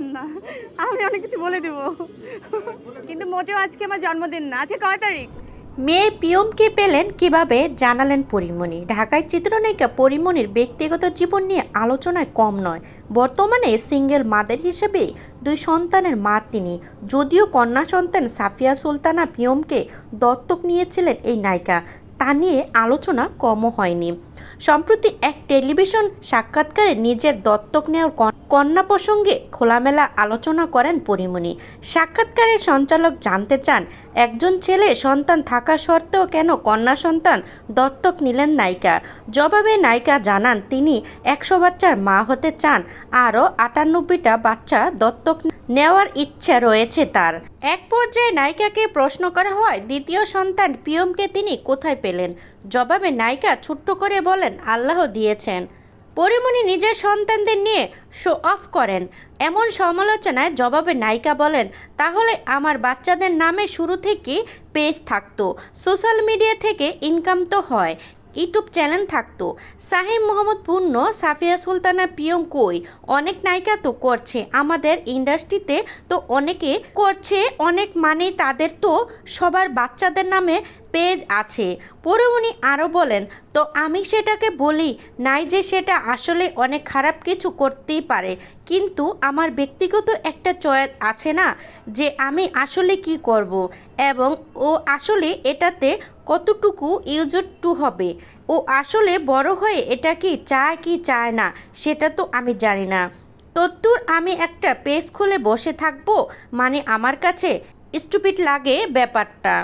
বলবেন না। আমি অনেক কিছু বলে দেব। কিন্তু মোটেও আজকে আমার জন্মদিন না। আজকে কয় তারিখ? মেয়ে পিয়মকে পেলেন কীভাবে জানালেন পরিমণি। ঢাকায় চিত্রনায়িকা পরিমণির ব্যক্তিগত জীবন নিয়ে আলোচনায় কম নয়। বর্তমানে সিঙ্গেল মাদের হিসেবে দুই সন্তানের মা তিনি। যদিও কন্যা সন্তান সাফিয়া সুলতানা পিয়মকে দত্তক নিয়েছিলেন এই নায়িকা। তা নিয়ে আলোচনা কমও হয়নি। সম্প্রতি এক টেলিভিশন সাক্ষাৎকারে নিজের দত্তক নেওয়ার কন- কন্যা প্রসঙ্গে খোলামেলা আলোচনা করেন পরিমণি। সাক্ষাৎকারে সঞ্চালক জানতে চান, একজন ছেলে সন্তান থাকা সত্ত্বেও কেন কন্যা সন্তান দত্তক নিলেন নায়িকা? জবাবে নায়িকা জানান, তিনি একশো বাচ্চার মা হতে চান, আরও আটানব্বইটা বাচ্চা দত্তক নেওয়ার ইচ্ছা রয়েছে তার। এক পর্যায়ে নায়িকাকে প্রশ্ন করা হয়, দ্বিতীয় সন্তান পিয়মকে তিনি কোথায় পেলেন? জবাবে নায়িকা ছোট্ট করে বলেন, আল্লাহ দিয়েছেন। পরিমণি নিজের সন্তানদের নিয়ে শো অফ করেন। এমন সমালোচনায় জবাবে নায়িকা বলেন, তাহলে আমার বাচ্চাদের নামে শুরু থেকে পেজ থাকতো, সোশ্যাল মিডিয়া থেকে ইনকাম তো হয়। ইউটিউব চ্যানেল থাকতো। সাহেব মোহাম্মদ পূর্ণ, সাফিয়া সুলতানা পিয়ম কই? অনেক নায়িকা তো করছে আমাদের ইন্ডাস্ট্রিতে, তো অনেকে করছে, অনেক মানে তাদের তো সবার বাচ্চাদের নামে পেজ আছে। পরে উনি আরও বলেন, তো আমি সেটাকে বলি, নাই যে সেটা আসলে অনেক খারাপ কিছু করতেই পারে, কিন্তু আমার ব্যক্তিগত একটা চয়েস আছে না, যে আমি আসলে কি করব এবং ও আসলে এটাতে কতটুকু ইউজড টু হবে? ও আসলে বড় হয়ে এটা কি চায় কি চায় না, সেটা তো আমি জানি না। তত্তুর আমি একটা পেজ খুলে বসে থাকব মানে আমার কাছে স্টুপিড লাগে ব্যাপারটা।